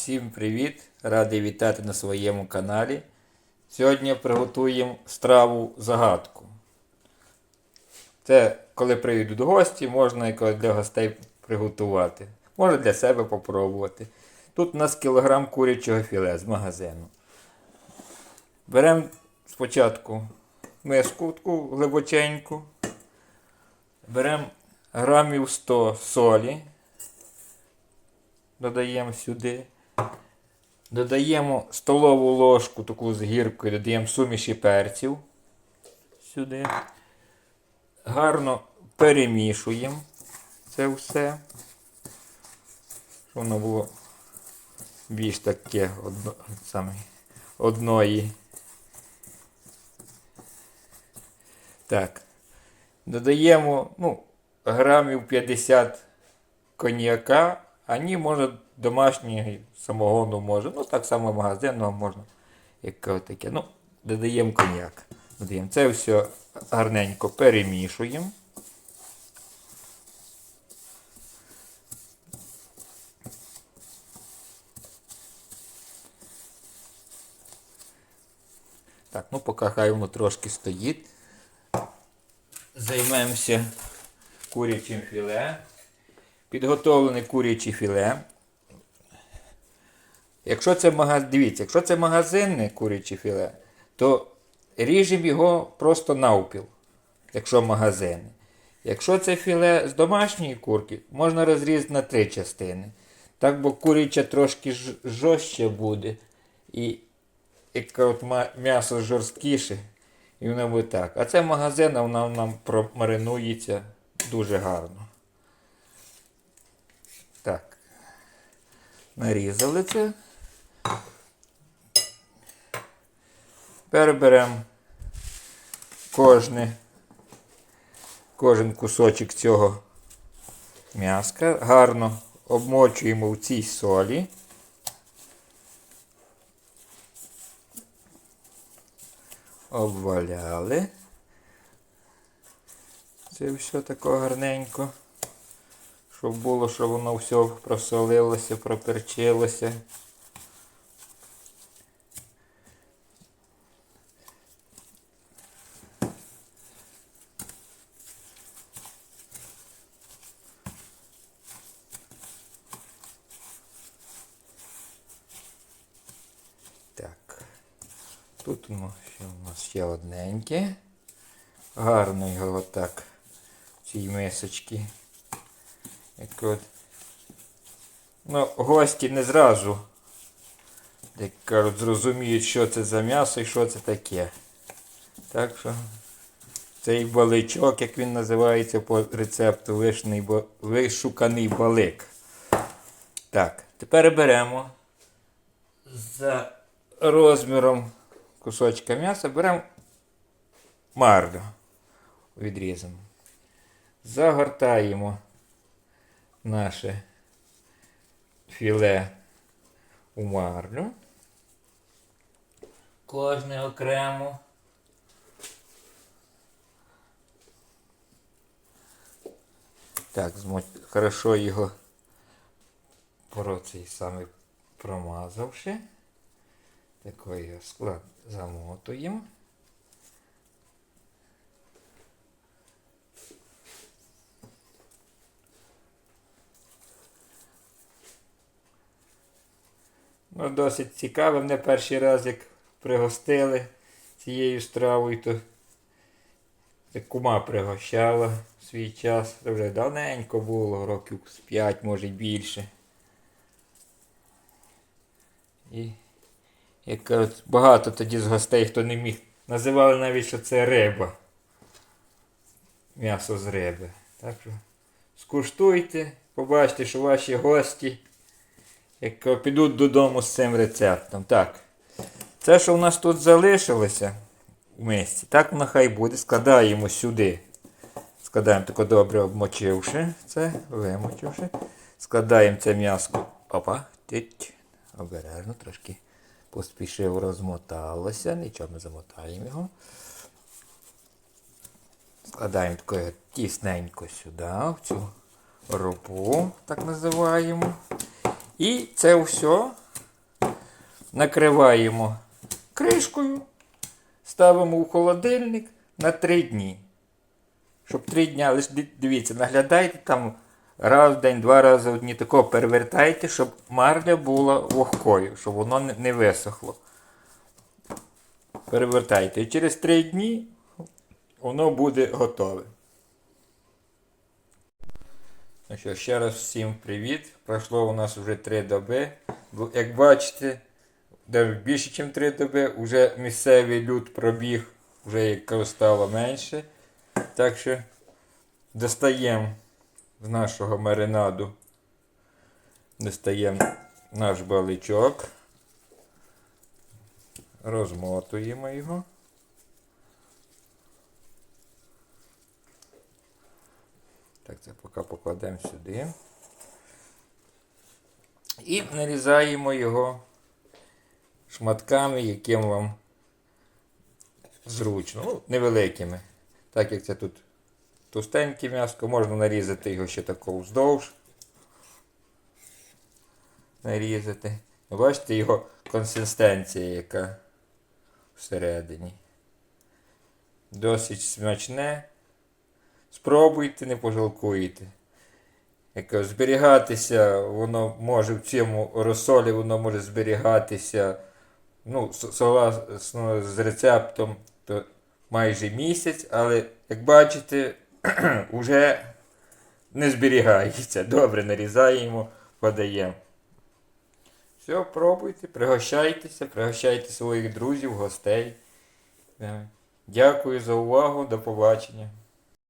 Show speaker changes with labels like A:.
A: Всім привіт! Радий вітати на своєму каналі. Сьогодні приготуємо страву загадку. Це коли приїдуть гості, можна якось для гостей приготувати. Можна для себе попробувати. Тут у нас кілограм курячого філе з магазину. Беремо спочатку миску таку глибоченьку. Беремо грамів 100 солі. Додаємо сюди. Додаємо столову ложку таку з гіркою, додаємо суміші перців сюди. Гарно перемішуємо це все. Щоб воно було більш таке одно, саме, одної. Так. Додаємо ну, грамів 50 коньяка, а ні, може домашнього самогону може. Ну, так само магазинного можна. Як таке. Ну, додаємо коньяк. Додаємо. Це все гарненько перемішуємо. Так, ну поки хай воно трошки стоїть. Займемося курячим філе. Підготовлене куряче філе. Якщо це магаз... Дивіться, якщо це магазинне куряче філе, то ріжемо його просто навпіл, якщо магазинне. Якщо це філе з домашньої курки, можна розрізати на три частини. Так, бо куряче трошки ж- жорстче буде. І яке от м'ясо жорсткіше, і воно буде так. А це магазин, а воно нам промаринується дуже гарно. Так. Нарізали це. Тепер беремо кожне, кожен кусочок цього м'яска. Гарно обмочуємо в цій солі. Обваляли. Це все таке гарненько. Щоб було, щоб воно все просолилося, проперчилося. Так. Тут воно ще у нас ще одненьке. Гарно його отак цій мисочці. Як от. Ну, гості не зразу, як кажуть, зрозуміють, що це за м'ясо і що це таке. Так що цей баличок, як він називається по рецепту, вишний, вишуканий балик. Так, тепер беремо за розміром кусочка м'яса, беремо марлю відрізану. Загортаємо наше філе у марлю. Кожне окремо. Так, хорошо його про цей самий промазавши. Такий склад замотуємо. Ну, досить цікаво. Мене перший раз, як пригостили цією стравою, то кума пригощала в свій час. Це вже давненько було, років з 5, може більше. І як багато тоді з гостей, хто не міг, називали навіть, що це риба. М'ясо з риби. Так що скуштуйте, побачите, що ваші гості як підуть додому з цим рецептом. Так. Це, що у нас тут залишилося в мисці, так воно хай буде. Складаємо сюди. Складаємо тако добре обмочивши це, вимочивши. Складаємо це м'яско. Опа, тить. Обережно, трошки поспішив, розмоталося. Нічого, ми замотаємо його. Складаємо таке тісненько сюди, в цю ропу, так називаємо. І це все накриваємо кришкою, ставимо у холодильник на 3 дні. Щоб 3 дня, лише ди- дивіться, наглядайте там раз в день, два рази в дні, тако перевертайте, щоб марля була вогкою, щоб воно не- висохло. Перевертайте. І через 3 дні воно буде готове. Ну що, ще раз всім привіт. Пройшло у нас вже 3 доби. Як бачите, більше, ніж 3 доби, вже місцевий люд пробіг, вже як стало менше. Так що достаємо з нашого маринаду. Достаємо наш баличок. Розмотуємо його. Так, це поки покладемо сюди. І нарізаємо його шматками, яким вам зручно. Ну, невеликими. Так як це тут товстеньке м'яско, можна нарізати його ще тако вздовж. Нарізати. Бачите його консистенція, яка всередині. Досить смачне. Спробуйте, не пожалкуєте. Як зберігатися, воно може в цьому розсолі, воно може зберігатися ну, согласно з рецептом, то майже місяць, але як бачите, вже не зберігається. Добре нарізаємо, подаємо. Все, пробуйте, пригощайтеся, пригощайте своїх друзів, гостей. Е, Дякую за увагу, до побачення.